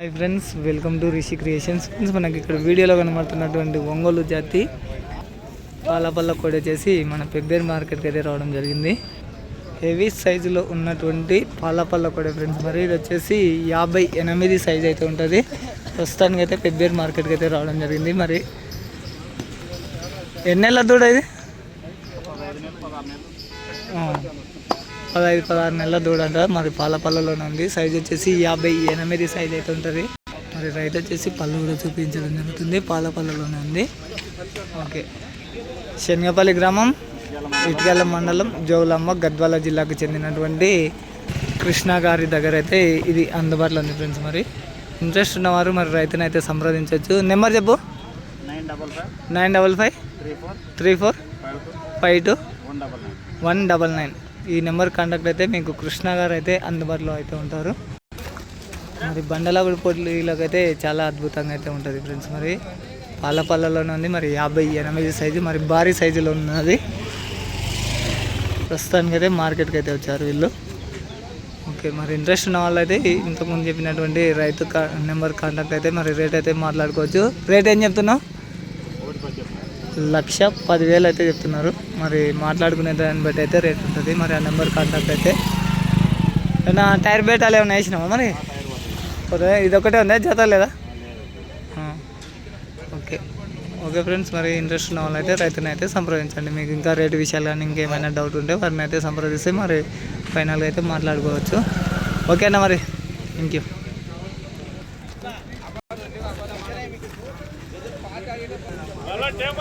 Hi friends welcome to Rishi creations friends మనకి ఇక్కడ వీడియోలో కనబడుతున్నటువంటి ఒంగోలు జాతి పాలపల్ల కోడి వచ్చేసి మన పెబ్బేర్ మార్కెట్కి అయితే రావడం జరిగింది. హెవీ సైజులో ఉన్నటువంటి పాలపల్ల కోడి ఫ్రెండ్స్ మరి ఇది వచ్చేసి యాభై ఎనిమిది సైజ్ అయితే ఉంటుంది. ప్రస్తుతానికి అయితే పెబ్బేర్ మార్కెట్కి అయితే రావడం జరిగింది. మరి ఎన్నెళ్ళ దూడ ఇది? పదహైదు పదహారు నెలల దూడ అంట మరి పాల పళ్ళలోనే ఉంది. సైజ్ వచ్చేసి యాభై ఎనిమిది సైజ్ అయితే ఉంటుంది. మరి రైతు వచ్చేసి పళ్ళు కూడా చూపించడం జరుగుతుంది. పాల పళ్ళలోనే ఉంది. ఓకే శనగపల్లి గ్రామం ఇటుకల మండలం జోగులమ్మ గద్వాల జిల్లాకు చెందినటువంటి కృష్ణ గారి దగ్గర అయితే ఇది అందుబాటులో ఉంది ఫ్రెండ్స్ మరి. ఇంట్రెస్ట్ ఉన్నవారు మరి రైతుని అయితే సంప్రదించవచ్చు. నెంబర్ చెప్పు. Nine double five. Nine double five. Three four. Three four. Five two. Five two. One double nine. One double nine. ఈ నెంబర్ కాంటాక్ట్ అయితే మీకు కృష్ణ గారు అయితే అందుబాటులో అయితే ఉంటారు. మరి బండలాగుడి పోటీలకైతే చాలా అద్భుతంగా అయితే ఉంటుంది ఫ్రెండ్స్. మరి పాలపల్లలోనే ఉంది మరి యాభై ఎనభై సైజు మరి భారీ సైజులో ఉన్నది. ప్రస్తుతానికి అయితే మార్కెట్కి అయితే వచ్చారు వీళ్ళు. ఓకే మరి ఇంట్రెస్ట్ ఉన్న వాళ్ళు అయితే ఇంతకుముందు చెప్పినటువంటి రైతు కా నెంబర్ కాంటాక్ట్ అయితే మరి రేట్ అయితే మాట్లాడుకోవచ్చు. రేట్ ఏం చెప్తున్నావు? లక్ష పదివేలు అయితే చెప్తున్నారు. మరి మాట్లాడుకునే దాన్ని బట్టి అయితే రేట్ ఉంటుంది. మరి ఆ నెంబర్ కాంటాక్ట్ అయితే నా టైర్ బేటాలు ఏమైనా వేసినావా మరి? టైర్ ఇది ఒకటే ఉందా? జత లేదా? ఓకే. ఓకే ఫ్రెండ్స్ మరి ఇంట్రెస్ట్ ఉన్న వాళ్ళైతే రైతుని అయితే సంప్రదించండి. మీకు ఇంకా రేటు విషయాలు కానీ ఇంకేమైనా డౌట్ ఉంటే వారిని అయితే సంప్రదిస్తే మరి ఫైనల్గా అయితే మాట్లాడుకోవచ్చు. ఓకేనా మరి? థ్యాంక్ యూ मला टेम